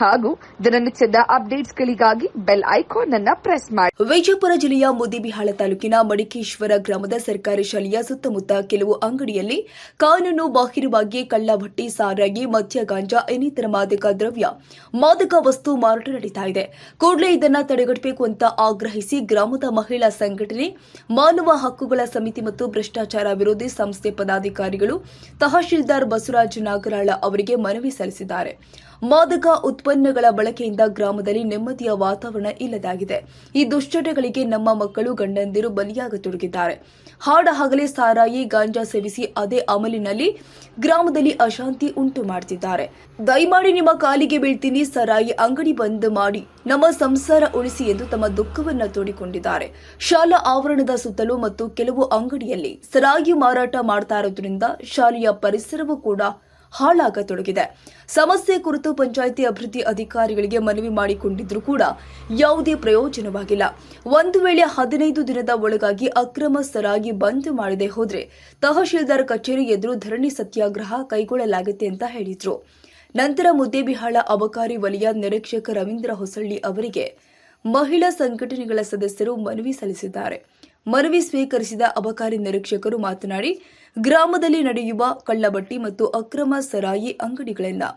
ಹಾಗೂ ದಿನನಿತ್ಯದ ಅಪ್ಡೇಟ್ಸ್ಗಳಿಗಾಗಿ ಬೆಲ್ ಐಕಾನ್ ಅನ್ನು ಪ್ರೆಸ್ ಮಾಡಿ. ವಿಜಯಪುರ ಜಿಲ್ಲೆಯ ಮುದಿಬಿಹಾಳ ತಾಲೂಕಿನ ಮಡಿಕೇಶ್ವರ ಗ್ರಾಮದ ಸರ್ಕಾರಿ ಶಾಲೆಯ ಸುತ್ತಮುತ್ತ ಕೆಲವು ಅಂಗಡಿಯಲ್ಲಿ ಕಾನೂನು ಬಾಹಿರವಾಗಿ ಕಳ್ಳಭಟ್ಟಿ ಸಾರಾಗಿ, ಮದ್ಯ, ಗಾಂಜಾ, ಇನ್ನಿತರ ಮಾದಕ ದ್ರವ್ಯ, ಮಾದಕ ವಸ್ತು ಮಾರಾಟ ನಡೀತಾ ಇದೆ. ಕೂಡಲೇ ಇದನ್ನು ತಡೆಗಟ್ಟಬೇಕು ಅಂತ ಆಗ್ರಹಿಸಿ ಗ್ರಾಮದ ಮಹಿಳಾ ಸಂಘಟನೆ, ಮಾನವ ಹಕ್ಕುಗಳ ಸಮಿತಿ ಮತ್ತು ಭ್ರಷ್ಟಾಚಾರ ವಿರೋಧಿ ಸಂಸ್ಥೆ ಪದಾಧಿಕಾರಿಗಳು ತಹಶೀಲ್ದಾರ್ ಬಸವರಾಜ ನಾಗರಾಳ ಅವರಿಗೆ ಮನವಿ ಸಲ್ಲಿಸಿದ್ದಾರೆ. ಮಾದಕ ಉತ್ಪನ್ನಗಳ ಬಳಕೆಯಿಂದ ಗ್ರಾಮದಲ್ಲಿ ನೆಮ್ಮದಿಯ ವಾತಾವರಣ ಇಲ್ಲದಾಗಿದೆ. ಈ ದುಶ್ಚಟಗಳಿಗೆ ನಮ್ಮ ಮಕ್ಕಳು ಗಂಡಂದಿರು ಬಲಿಯಾಗತೊಡಗಿದ್ದಾರೆ. ಹಾಡ ಹಗಲೇ ಸಾರಾಯಿ ಗಾಂಜಾ ಸೇವಿಸಿ ಅದೇ ಅಮಲಿನಲ್ಲಿ ಗ್ರಾಮದಲ್ಲಿ ಅಶಾಂತಿ ಉಂಟು ಮಾಡ್ತಿದ್ದಾರೆ. ದಯಮಾಡಿ ನಿಮ್ಮ ಕಾಲಿಗೆ ಬೀಳ್ತೀನಿ, ಸರಾಯಿ ಅಂಗಡಿ ಬಂದ್ ಮಾಡಿ, ನಮ್ಮ ಸಂಸಾರ ಉಳಿಸಿ ಎಂದು ತಮ್ಮ ದುಃಖವನ್ನು ತೋಡಿಕೊಂಡಿದ್ದಾರೆ. ಶಾಲಾ ಆವರಣದ ಸುತ್ತಲೂ ಮತ್ತು ಕೆಲವು ಅಂಗಡಿಯಲ್ಲಿ ಸರಾಯಿ ಮಾರಾಟ ಮಾಡ್ತಾ ಇರೋದ್ರಿಂದ ಶಾಲೆಯ ಪರಿಸರವೂ ಕೂಡ ಹಾಳಾಗತೊಡಗಿದೆ. ಸಮಸ್ಯೆ ಕುರಿತು ಪಂಚಾಯಿತಿ ಅಭಿವೃದ್ಧಿ ಅಧಿಕಾರಿಗಳಿಗೆ ಮನವಿ ಮಾಡಿಕೊಂಡಿದ್ರೂ ಕೂಡ ಯಾವುದೇ ಪ್ರಯೋಜನವಾಗಿಲ್ಲ. ಒಂದು ವೇಳೆ ಹದಿನೈದು ದಿನದ ಒಳಗಾಗಿ ಅಕ್ರಮ ಸರಾಗಿ ಬಂದ್ ಮಾಡದೆ ಹೋದರೆ ತಹಶೀಲ್ದಾರ್ ಕಚೇರಿ ಎದುರು ಧರಣಿ ಸತ್ಯಾಗ್ರಹ ಕೈಗೊಳ್ಳಲಾಗುತ್ತೆ ಅಂತ ಹೇಳಿದ್ರು. ನಂತರ ಮುದ್ದೇಬಿಹಾಳ ಅಬಕಾರಿ ವಲಯ ನಿರೀಕ್ಷಕ ರವೀಂದ್ರ ಹೊಸಳ್ಳಿ ಅವರಿಗೆ ಮಹಿಳಾ ಸಂಘಟನೆಗಳ ಸದಸ್ಯರು ಮನವಿ ಸಲ್ಲಿಸಿದ್ದಾರೆ. ಮನವಿ ಸ್ವೀಕರಿಸಿದ ಅಬಕಾರಿ ನಿರೀಕ್ಷಕರು ಮಾತನಾಡಿ, ಗ್ರಾಮದಲ್ಲಿ ನಡೆಯುವ ಕಳ್ಳಬಟ್ಟಿ ಮತ್ತು ಅಕ್ರಮ ಸರಾಯಿ ಅಂಗಡಿಗಳನ್ನು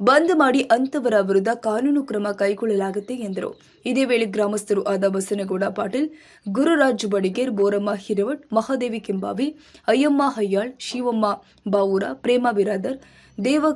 ಬಂದ್ ಮಾಡಿ ಅಂತವರ ವಿರುದ್ಧ ಕಾನೂನು ಕ್ರಮ ಕೈಗೊಳ್ಳಲಾಗುತ್ತೆ ಎಂದರು. ಇದೇ ವೇಳೆ ಗ್ರಾಮಸ್ಥರು ಆದ ಬಸನಗೌಡ ಪಾಟೀಲ್, ಗುರುರಾಜ್ ಬಡಿಗೇರ್, ಬೋರಮ್ಮ ಹಿರೇವಟ್, ಮಹಾದೇವಿ ಕೆಂಬಾವಿ, ಅಯ್ಯಮ್ಮ ಹಯ್ಯಾಳ್ ಶಿವಮ್ಮ ಬಾವೂರ, ಪ್ರೇಮ ಬಿರಾದರ್ ದೇವ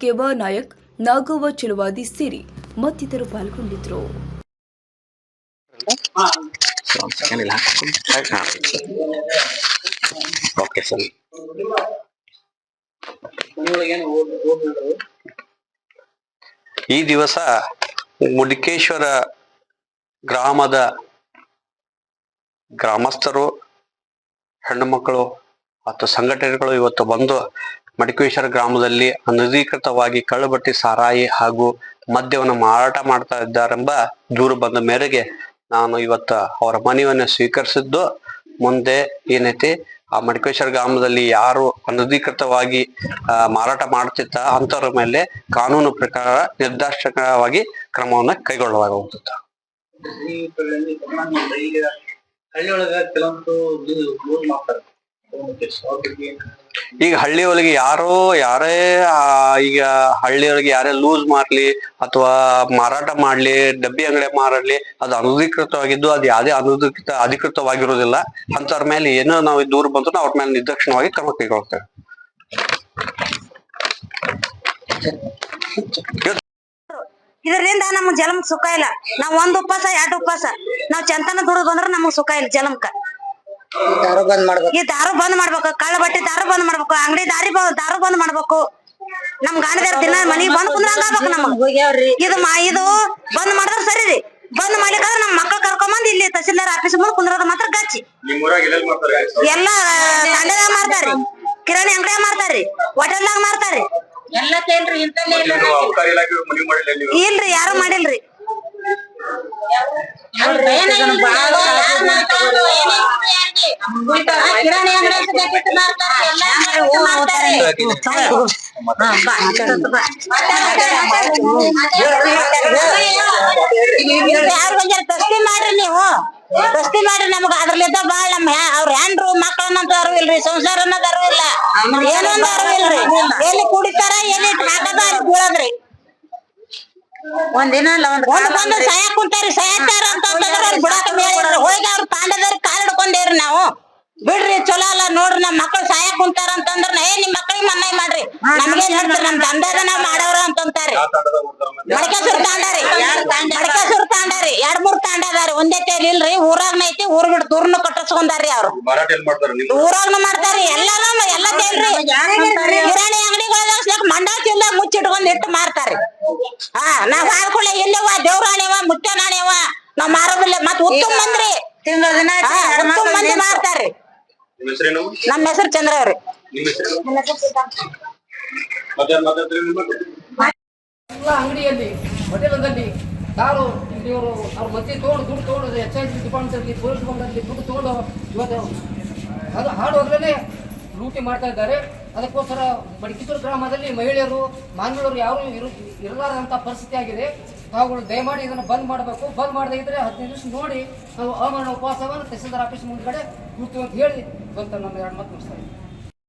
ಕೆವ ನಾಯಕ್, ನಾಗವ್ವ ಚಲವಾದಿ ಸೇರಿ ಮತ್ತಿತರು ಪಾಲ್ಗೊಂಡಿದ್ದರು. ಈ ದಿವಸ ಮುಡಿಕೇಶ್ವರ ಗ್ರಾಮದ ಗ್ರಾಮಸ್ಥರು ಹೆಣ್ಣು ಮಕ್ಕಳು ಮತ್ತು ಸಂಘಟನೆಗಳು ಇವತ್ತು ಬಂದು ಮಡಿಕೇಶ್ವರ ಗ್ರಾಮದಲ್ಲಿ ಅನಧಿಕೃತವಾಗಿ ಕಳ್ಳಬಟ್ಟಿ ಸಾರಾಯಿ ಹಾಗೂ ಮದ್ಯವನ್ನು ಮಾರಾಟ ಮಾಡ್ತಾ ಇದ್ದಾರೆಂಬ ದೂರು ಬಂದ ಮೇರೆಗೆ ನಾನು ಇವತ್ತ ಅವರ ಮನವಿಯನ್ನು ಸ್ವೀಕರಿಸಿದ್ದು ಮುಂದೆ ಏನೈತಿ ಆ ಮಡಿಕೇಶ್ವರ ಗ್ರಾಮದಲ್ಲಿ ಯಾರು ಅನಧಿಕೃತವಾಗಿ ಮಾರಾಟ ಮಾಡ್ತಿತ್ತ ಅಂತವ್ರ ಮೇಲೆ ಕಾನೂನು ಪ್ರಕಾರ ನಿರ್ದೇಶಕರವಾಗಿ ಕ್ರಮವನ್ನ ಈಗ ಹಳ್ಳಿಯೊಳಗ ಕೆಲವೊಂದು ಮಾಡ್ತಾರೆ. ಅವ್ರ ಹಳ್ಳಿ ಒಳಗೆ ಈಗ ಯಾರೋ ಯಾರೇ ಈಗ ಒಳಗೆ ಯಾರೇ ಲೂಸ್ ಮಾರ್ಲಿ ಅಥವಾ ಮಾರಾಟ ಮಾಡ್ಲಿ, ಡಬ್ಬಿ ಅಂಗಡಿ ಮಾರಲಿ, ಅದು ಅನಧಿಕೃತವಾಗಿದ್ದು, ಅದು ಯಾವುದೇ ಅನಧಿಕೃತ ಅಧಿಕೃತವಾಗಿರೋದಿಲ್ಲ ಅಂತವ್ರ ಮೇಲೆ ಏನೋ ನಾವು ದೂರ ಬಂದ್ರು ಅವ್ರ ಮೇಲೆ ನಿರ್ದಕ್ಷಿಣವಾಗಿ ಕ್ರಮ ಕೈಗೊಳ್ತೇವೆ. ಇದರಿಂದ ನಮ್ಗ್ ಜಲಮ್ ಸುಖ ಇಲ್ಲ. ನಾವ್ ಒಂದ್ ಉಪವಾಸ, ಎರಡ್ ಉಪವಾಸ. ನಾವ್ ಚಂತನ ದುಡ್ದು ಬಂದ್ರೆ ನಮಗ್ ಸುಖ ಇಲ್ಲ ಜಲಮ್ಕ ದಾರು ಬಂದ್ ಮಾಡ್ಬೇಕು. ಈ ದಾರು ಬಂದ್ ಮಾಡ್ಬೇಕು ಕಳ್ಳ ಬಟ್ಟೆ ದಾರು ಬಂದ್ ಮಾಡ್ಬೇಕು ಅಂಗಡಿ ದಾರಿ ಬ- ದಾರು ಬಂದ್ ಮಾಡ್ಬೇಕು. ನಮ್ ಗಾಣದಾರ ದಿನ ಮನೆಗೆ ಬಂದ್ ಕುಂದ್ರಂಗ ಆಗ್ಬೇಕು ನಮಗ್. ಇದು ಇದು ಬಂದ್ ಮಾಡಿದ್ರ ಸರಿ ರೀ ಬಂದ್ ಮಾಡ್ಲಿಕ್ಕಂದ್ರ ನಮ್ ಮಕ್ಳು ಕರ್ಕೊಂಬಂದ್ ಇಲ್ಲಿ ತಹಸೀಲ್ದಾರ್ ಆಫೀಸ್ ಮುಂದೆ ಕುಂದ್ರದ ಮಾತ್ರ ಗಚ್ಚಿ. ಎಲ್ಲಾ ತಂಡದಾಗ ಮಾಡ್ತಾರ್ರಿ. ಕಿರಾಣಿ ಅಂಗಡಿಯಾಗ ಮಾಡ್ತಾರ್ರಿ. ಹೋಟೆಲ್ದಾಗ ಇಲ್ಲ ಇಲ್ರಿ ಯಾರು ಮಾಡಿಲ್ರಿ. ಕಿರಾಣಿ ಅಂಗಡಿ ಮಾಡ್ತಾರೆ ಯಾರು ಬಂದಿರ ತಸ್ತಿ ಮಾಡ್ರಿ ನೀವು ತಸ್ತಿ ಮಾಡ್ರಿ ನಮಗ ಅದ್ರಲ್ಲಿದ್ದ ಬಾಳ ನಮ್ಮ ಅವ್ರ ಹೆಂಡ್ರು ಮಕ್ಕಳನ್ನಂತ ಅನ್ನೋದು ಅರಿವು ಇಲ್ರಿ ಸಂಸಾರ ಅನ್ನೋದು ಅರಿವು ಇಲ್ಲ ಏನೊಂದು ಅರಿವು ಇಲ್ರಿ ಎಲ್ಲಿ ಕುಡಿತಾರ ಎಲ್ಲಿ ಹಾಕದ ಅಲ್ಲಿ ಬೀಳದ್ರಿ ಒಂದಿನ ಅಲ್ಲ ಒಂದ್ ಒಂದ್ ಸಹಾಯ ಕುಂತಾರಿ ಸಹಾಯತಾರ ಅಂತ ಅಂತಂದ್ರ ಬಿಡಾಕ ಹೋಗಿ ಅವ್ರ ತಾಂಡದವ್ರಿ ಕಾಲ್ ಹಿಡ್ಕೊಂಡೇವ್ರಿ ನಾವು. ಬಿಡ್ರಿ ಚಲೋ ಅಲ್ಲ ನೋಡ್ರಿ ನಮ್ ಮಕ್ಳು ಸಹಾಯ ಕುಂತಾರ ಅಂತಂದ್ರ ಏ ನಿಮ್ ಮಕ್ಳಿಗೆ ಮನ್ನೈ ಮಾಡ್ರಿ. ನಮ್ಗೆ ಹೇಳ್ತೀರಿ ನಮ್ ದಂಧದ ನಾವ್ ಮಾಡವ್ರ ಅಂತಂತಾರಿ. ಮಡಕೇಶ್ವರ ತಾಂಡಾರಿ. ಮಡಕೇಶ್ವರ ತಾಂಡಾರಿ ಎರಡ್ ಮೂರ್ ತಾಂಡ ಅದಾರಿ. ಒಂದೇ ತೇಲಿ ಇಲ್ರಿ ಊರಾಗ್ನ ಐತಿ ಊರ್ ಬಿಟ್ಟು ದೂರ್ನು ಕಟ್ಟಿಸ್ಕೊಂಡಾರಿ ಅವ್ರು. ಊರಾಗ್ನ ಮಾಡ್ತಾರಿ ಎಲ್ಲಾನು ಎಲ್ಲ ತೇಲ್ರಿ ಕಿರಾಣಿ ಅಂಗಡಿಗಳದಾಗ ಮಂಡಾ ಚೀಲ ಮುಚ್ಚಿಟ್ಕೊಂಡ್ ಇಟ್ಟು ಮಾರ್ತಾರಿ ಹಾ ನಾವ್ ಹಾಡ್ಕೊಳ್ಳೆ ಇಲ್ಲವ ದೇವ್ರಾಣಿವ ಮುತ್ಯನಾಣಿವ ನಾವ್ ಮಾರೋದಿಲ್ಲ. ಮತ್ ಉತ್ತಮ ಹಾ ಉತ್ತಮ ಮಂದಿ ಮಾರ್ತಾರ್ರಿ. ನಮ್ಮ ಹೆಸರು ಚಂದ್ರ ಅವ್ರಿ. ಅಂಗಡಿಯಲ್ಲಿ ಹೋಟೆಲ್ದಲ್ಲಿ ಕಾರು ಇವರು ಅವ್ರ ಮತ್ತೆ ತೋಡು ದುಡ್ಡು ತೋಡು ಎಚ್ ಐ ಡಿಪಾರ್ಟ್ಮೆಂಟ್ ಪೊಲೀಸ್ ಬಂಡಲ್ಲಿ ದುಡ್ಡು ತೋಡು ಇವತ್ತು ಅದು ಹಾಡು ಹೋಗ್ಲೇ ಲೂಟಿ ಮಾಡ್ತಾ ಇದ್ದಾರೆ. ಅದಕ್ಕೋಸ್ಕರ ಮಡಿಕಿತ್ತೂರು ಗ್ರಾಮದಲ್ಲಿ ಮಹಿಳೆಯರು ಮಾನವರು ಯಾರು ಇರು ಇರಲಾರದಂಥ ಪರಿಸ್ಥಿತಿ ಆಗಿದೆ. ಅವುಗಳು ದಯಮಾಡಿ ಇದನ್ನು ಬಂದ್ ಮಾಡಬೇಕು. ಬಂದ್ ಮಾಡದೇ ಇದ್ರೆ ಹದಿನೈದು ದಿವಸ ನೋಡಿ ನಾವು ಅವಮಾನ ಉಪವಾಸವನ್ನು ತಹಸೀಲ್ದಾರ್ ಆಫೀಸ್ ಮುಂದ್ಗಡೆ ಕೂತು ಅಂತ ಹೇಳಿ ಬಂತ ನಮ್ಮ ಎರಡು ಮಾತು ಮುಗಿಸ್ತಾ ಇದ್ದೀನಿ.